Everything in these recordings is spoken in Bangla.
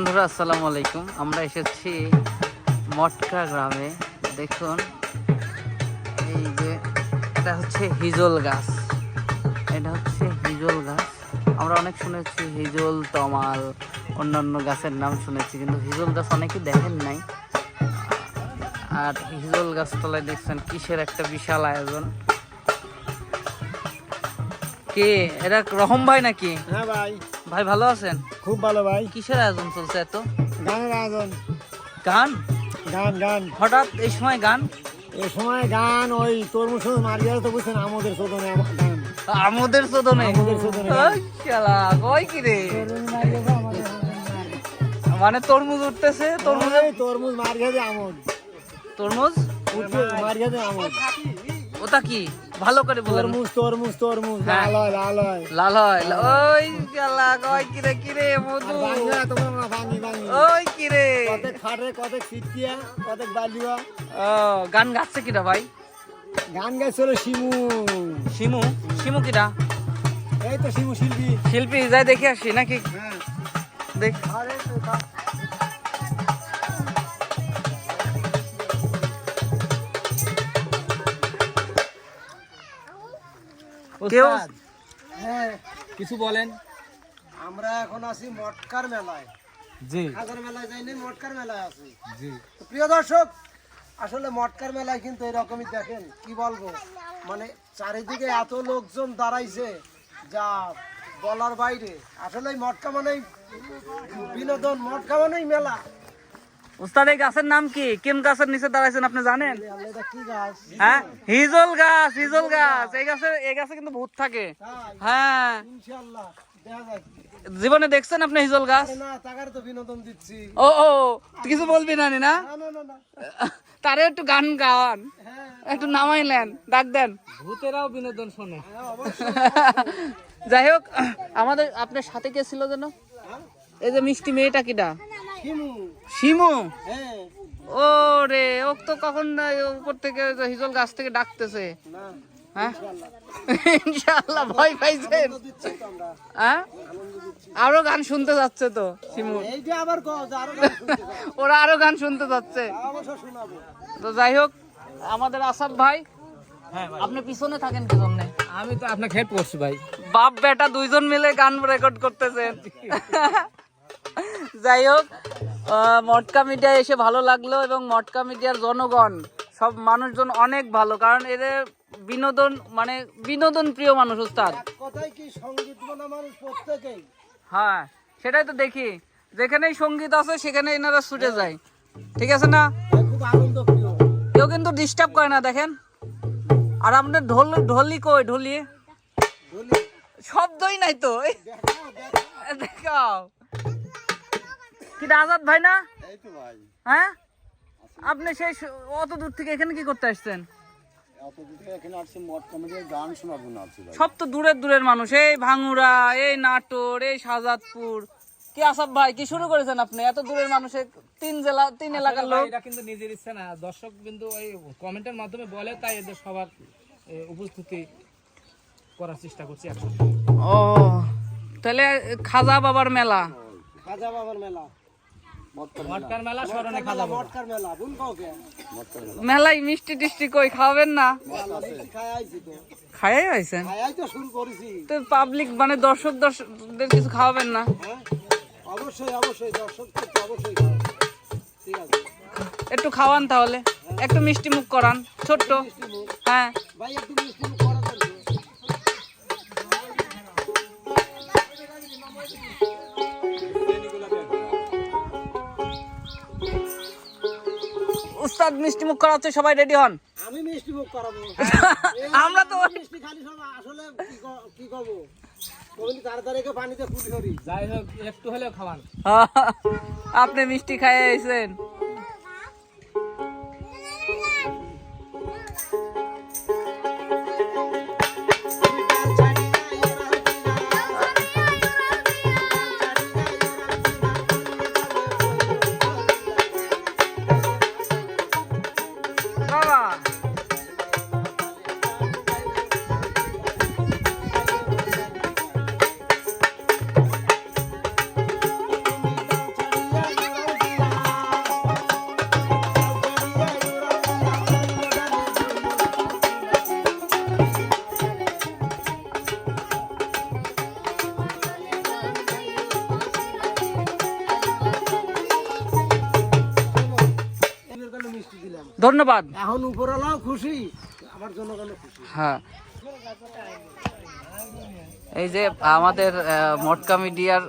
বন্ধুরা, আসসালামু আলাইকুম। আমরা এসেছি মটকা গ্রামে। দেখুন, এই যে এটা হচ্ছে হিজল গাছ। এটা হচ্ছে হিজল গাছ। আমরা অনেক শুনেছি হিজল, তমাল, অন্যান্য গাছের নাম শুনেছি, কিন্তু হিজল গাছ অনেকে দেখেন নাই। আর হিজল গাছতলায় দেখছেন, কিসের একটা বিশাল আয়োজন? কে? এরা রহম ভাই নাকি? হ্যাঁ ভাই। ভাই ভালো আছেন? খুব ভালো ভাই। কিসের আয়োজন চলছে এত? গানের আয়োজন। গান? গান গান। হঠাৎ এই সময় গান? এই সময় গান ওই তরমুজ সরমুজ মারি গেলে তো বুঝছেন আমাদের শোধনে গান। আমাদের কয় কি রে? মানে তরমুজ উঠতেছে তরমুজ? তরমুজ মারি গেছে আমদ তরমুজ? উঠছে মারি গেছে আমদ ওটা কি? ভালো করে বলেন তরমুজ তরমুজ তরমুজ হ্যাঁ। লাল হয় লাল হয়। লাল হয় ওই শালা, কয় কি রে কি রে মধু ভাঙিয়া তোমার না ভাঙি ভাঙি। ওই কি রে কতক ফাটে কতক ছিটকিয়া কতক বালিয়া। ও গান গাচ্ছে কিটা ভাই? গান গাইছিল শিমু। শিমু? শিমু কিটা এই তো শিমু শিল্পী। শিল্পী যাই দেখে আসি নাকি? হ্যাঁ। দেখ। আরে তো কেউ হ্যাঁ কিছু বলেন। আমরা এখন আছি মটকার মেলায়। জি। খাজার মেলায় যাইনি মটকার মেলায় আছি। জি। তো প্রিয় দর্শক আসলে মটকার মেলায় কিন্তু এরকমই দেখেন কি বলব? মানে চারিদিকে এত লোকজন দাঁড়াইছে যা বলার বাইরে। আসলে মটকা মানেই বিনোদন মটকা মানেই মেলা। উস্তাদ এই গাছের নাম কি? কোন গাছের নিচে দাঁড়াইছেন আপনি জানেন? হ্যাঁ? হিজল গাছ হিজল গাছ। এই গাছে এই গাছে কিন্তু ভূত থাকে। হ্যাঁ। ইনশাআল্লাহ দেখা যাক। জীবনে দেখছেন আপনি হিজল গাছ? আরে না টাকার তো বিনোদন দিচ্ছি। ও ও তুই কিছু বলবি না নি তারে একটু গান গাওয়ান। হ্যাঁ। একটু নামাইলেন ডাক দেন। ভূতেরাও বিনোদন শোনে। হ্যাঁ যাই হোক আমাদের আপনার সাথে কে ছিল যেন? এই যে মিষ্টি মেয়েটা কিটা শিমু। হ্যাঁ। ও রে ও তো কখন উপর থেকে যে হিজল গাছ থেকে ডাকতেছে। হ্যাঁ? ইনশাআল্লাহ। ভয় আমরা। হ্যাঁ? আরও গান শুনতে যাচ্ছে তো শিমু। ওরা আরও গান শুনতে যাচ্ছে। তো যাই হোক আমাদের আসাদ ভাই হ্যাঁ ভাই। আপনি পিছনে থাকেন কি জন্য? আমি তো আপনাকে হেল্প করছি ভাই। বাপ বেটা দুইজন মিলে গান রেকর্ড করতেছেন যাই হোক মটকা মিডিয়ায় এসে ভালো লাগল এবং মটকা মিডিয়ার জনগণ সব মানুষজন অনেক ভালো কারণ এদের বিনোদন মানে বিনোদন প্রিয় মানুষ উস্তাদ এক কি সংগীত মানুষ প্রত্যেকেই? হ্যাঁ সেটাই তো দেখি। যেখানেই সংগীত আছে সেখানে এনারা ছুটে যায়। ঠিক আছে না? প্রিয়। কেউ কিন্তু ডিস্টার্ব করে না দেখেন। আর আপনার ঢোল ঢোলি কই ঢোলি শব্দই নাই তো। দেখাও। কি আজাদ ভাই না? এই তো ভাই। হ্যাঁ? আপনি সেই অত দূর থেকে এখানে কি করতে আসছেন? সব তো দূরের দূরের মানুষ। এই ভাঙুরা এই নাটোর এই শাহজাদপুর। কি আসাদ ভাই কি শুরু করেছেন আপনি? এত দূরের মানুষের তিন জেলা তিন এলাকার লোক। এটা কিন্তু নিজের ইচ্ছা না। দর্শক বিন্দু ওই কমেন্টের মাধ্যমে বলে তাই এদের সবার উপস্থিতি করার চেষ্টা করছি এখন ও তাহলে খাজা বাবার মেলা। খাজা বাবার মেলা। মটকার মেলা। স্মরণে খাওয়া যাবে মটকার মেলা বুন কাউকে মেলায় মিষ্টি টিষ্টি কই খাওয়াবেন না? মেলা দেখছি তো। আইছেন? তো শুরু করেছি। তো পাবলিক মানে দর্শক দর্শকদের কিছু খাওয়াবেন না? হ্যাঁ? অবশ্যই অবশ্যই দর্শক অবশ্যই ঠিক আছে। একটু খাওয়ান তাহলে। একটু মিষ্টি মুখ করান ছোট্ট। হ্যাঁ। ভাই একটু উস্তাদ মিষ্টি মুখ করাচ্ছে সবাই রেডি হন। আমি মিষ্টি মুখ করাবো। আমরা তো মিষ্টি খালি সব আসলে কি করব? কবি তাড়াতাড়ি করে পানিতে ফুটি ধরি। যাই হোক একটু হলেও খাওয়ান। আপনি মিষ্টি খাইয়ে আইছেন। ধন্যবাদ। এখন উপরওয়ালাও খুশি আমার জনগণও খুশি। হ্যাঁ। এই যে আমাদের মটকা মিডিয়ার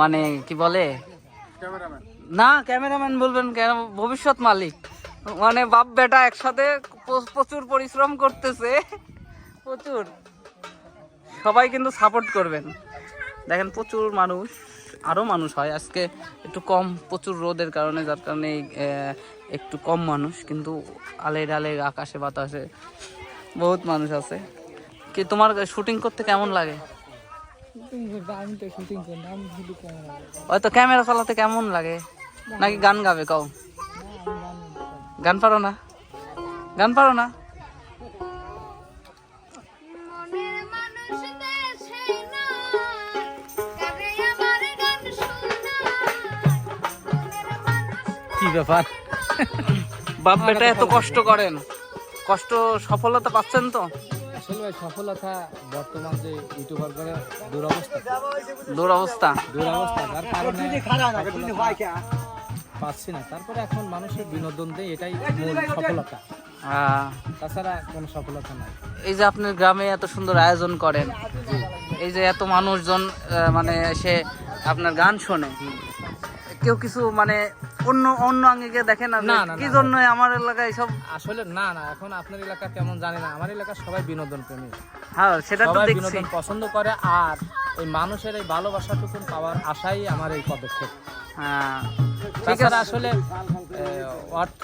মানে কি বলে? না ক্যামেরাম্যান বলবেন কেন? ভবিষ্যৎ মালিক। মানে বাপ বেটা একসাথে প্রচুর পরিশ্রম করতেছে। প্রচুর। সবাই কিন্তু সাপোর্ট করবেন। দেখেন প্রচুর মানুষ আরও মানুষ হয়। আজকে একটু কম প্রচুর রোদের কারণে যার কারণে একটু কম মানুষ কিন্তু আলে ডালে আকাশে বাতাসে বহুত মানুষ আছে। কি তোমার শুটিং করতে কেমন লাগে? আমি তো শুটিং করি আমি শুধু হয়তো ক্যামেরা চালাতে কেমন লাগে? নাকি গান গাবে কও? গান পারো না? গান পারো না? মনের মানুষ দেশে নাই, কারে আমার গান শোনায়? মনের মানুষ কি ব্যাপার? বাপ বেটা এত কষ্ট করেন। কষ্ট সফলতা পাচ্ছেন তো? আসলে সফলতা বর্তমান যে ইউটিউবার করে দুরবস্থা। দুরবস্থা। দুরবস্থা যার কারণে পাচ্ছি না। তারপরে এখন মানুষের বিনোদন দেয় এটাই মূল সফলতা। তাছাড়া কোনো সফলতা নাই। এই যে আপনার গ্রামে এত সুন্দর আয়োজন করেন এই যে এত মানুষজন মানে এসে আপনার গান শোনে। কেউ কিছু মানে অন্য অন্য আঙ্গিকে দেখে না কি। জন্য আমার এলাকায় সব আসলে না না এখন আপনার এলাকা কেমন জানি না। আমার এলাকার সবাই বিনোদন প্রেমী হ্যাঁ সেটা তো দেখছি। বিনোদন পছন্দ করে আর এই মানুষের এই ভালোবাসাটুকু পাওয়ার আশাই আমার এই পদক্ষেপ। হ্যাঁ ঠিক তাছাড়া আছে। আসলে অর্থ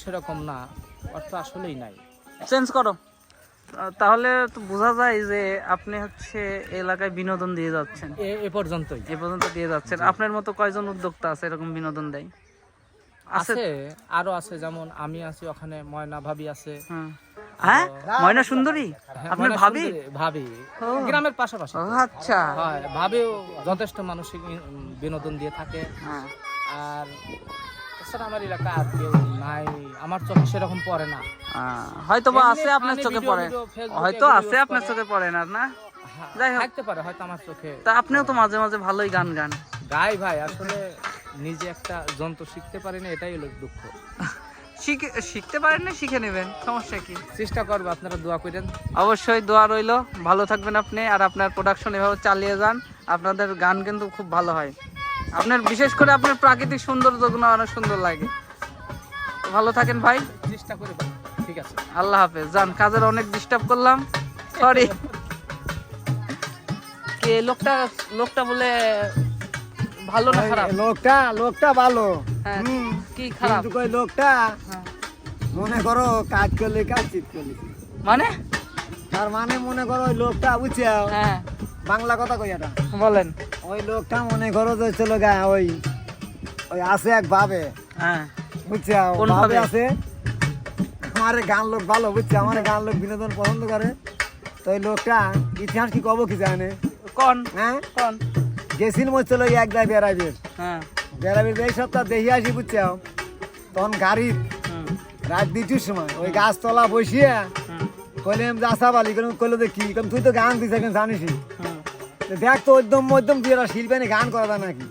সেরকম না। অর্থ আসলেই নাই। চেঞ্জ করো। তাহলে তো বোঝা যায় যে আপনি হচ্ছে এলাকায় বিনোদন দিয়ে যাচ্ছেন। এ পর্যন্তই। এ পর্যন্ত দিয়ে যাচ্ছেন। আপনার মতো কয়জন উদ্যোক্তা আছে এরকম বিনোদন দেয়? আছে? আরও আছে যেমন আমি আছি ওখানে ময়না ভাবি আছে। হ্যাঁ? ময়না সুন্দরী? হ্যাঁ, আপনার ভাবি? ভাবি। গ্রামের পাশাপাশি। আচ্ছা। হয় ভাবিও যথেষ্ট মানসিক বিনোদন দিয়ে থাকে। হ্যাঁ। আর তাছাড়া আমার এলাকা আর কেউ নাই। আমার চোখে সেরকম পড়ে না। হয়তো বা আছে আপনার চোখে পড়ে। video, Facebook এ হয়তো আছে আপনার চোখে পড়ে না না? যাই হোক। থাকতে পারে হয়তো আমার চোখে তা আপনিও তো মাঝে মাঝে ভালোই গান গান। গাই ভাই আসলে নিজে একটা যন্ত্র শিখতে পারেনি এটাই হলো দুঃখ। শিখে শিখতে পারেন না শিখে নেবেন সমস্যা কি? চেষ্টা করব আপনারা দোয়া করেন। অবশ্যই দোয়া রইল ভালো থাকবেন আপনি আর আপনার প্রোডাকশন এভাবে চালিয়ে যান আপনাদের গান কিন্তু খুব ভালো হয়। আপনার বিশেষ করে আপনার প্রাকৃতিক সৌন্দর্যগুলো অনেক সুন্দর লাগে। ভালো থাকেন ভাই। চেষ্টা করে ঠিক আছে। আল্লাহ হাফেজ। যান কাজের অনেক ডিস্টার্ব করলাম। সরি কে লোকটা লোকটা বলে ভালো না খারাপ? লোকটা লোকটা ভালো। হ্যাঁ কি খারাপ? কই লোকটা? হ্যাঁ। মনে করো কাজ করলে কাজ চিত করলে মানে? তার মানে মনে করো ওই লোকটা বুঝছ? হ্যাঁ। বাংলা কথা কই এটা বলেন। ওই লোকটা মনে করো যে চলো গা ওই ওই আছে এক ভাবে। হ্যাঁ। বুঝছ? ভাবে? আছে। আমার গান লোক ভালো বুঝছ? আমার গান লোক বিনোদন পছন্দ করে। তো ওই লোকটা ইতিহাস কি কব কি জানে? কোন? হ্যাঁ? কোন? গেছিল মনে চলো এক দায় বেড়াইবে। হ্যাঁ। বেড়াইবে এই সপ্তাহ দেখি আসি বুঝছ তখন গাড়ি হুম, রাত দ্বিতীয় সময় ওই গাছতলা বসিয়ে কইলাম যে আসা বালি কইলো যে কি কইলাম, তুই তো গান দিস এখন জানিস হুম, দেখ তো একদম মধ্যম তুই এরা শিল্পানি গান করা যায় নাকি।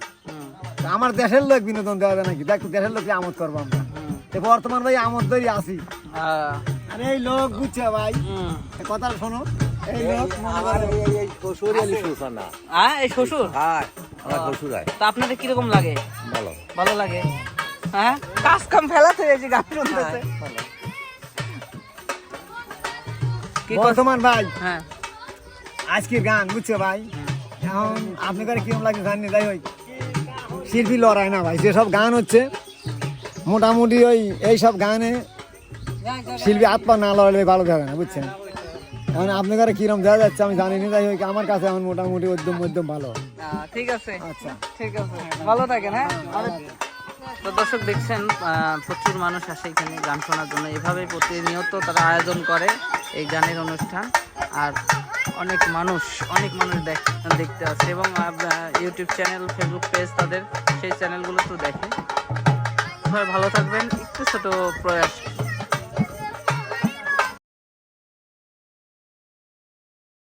আমার দেশের লোক বিনোদন দেওয়া যায় নাকি? দেখ তো দেশের লোককে আমোদ করব আমরা। বর্তমান ভাই আমোদ ধরি আসি আহ, আরে এই লোক বুঝছে ভাই। কথা শোনো। লোক হ্যাঁ এই শ্বশুর হ্যাঁ আমার শ্বশুর। তা আপনাদের কীরকম লাগে? ভালো। ভালো লাগে? হ্যাঁ? কাজ কাম ফেলাতে এই যে গান শুনতেছে। কি বর্তমান ভাই হ্যাঁ। আজকের গান বুঝছ ভাই? এখন আপনি করে কিরম লাগে জানি যাই ওই শিল্পী লড়াই না ভাই যেসব গান হচ্ছে মোটামুটি ওই এই সব গানে শিল্পী আত্মা না লড়াইলে ভালো যাবে না বুঝছেন? আপনি করে কিরম দেওয়া যাচ্ছে আমি জানি না যাই আমার কাছে এখন মোটামুটি মধ্যম মধ্যম ভালো। ঠিক আছে। আচ্ছা। ঠিক আছে। ভালো থাকেন হ্যাঁ? তো দর্শক দেখছেন প্রচুর মানুষ আসে এখানে গান শোনার জন্য। এভাবে প্রতিনিয়ত তারা আয়োজন করে এই গানের অনুষ্ঠান। আর অনেক মানুষ অনেক মানুষ দেখ- দেখতে আসে এবং ইউটিউব চ্যানেল ফেসবুক পেজ তাদের সেই চ্যানেলগুলো তো দেখে। সবাই ভালো থাকবেন। একটু ছোট প্রয়াস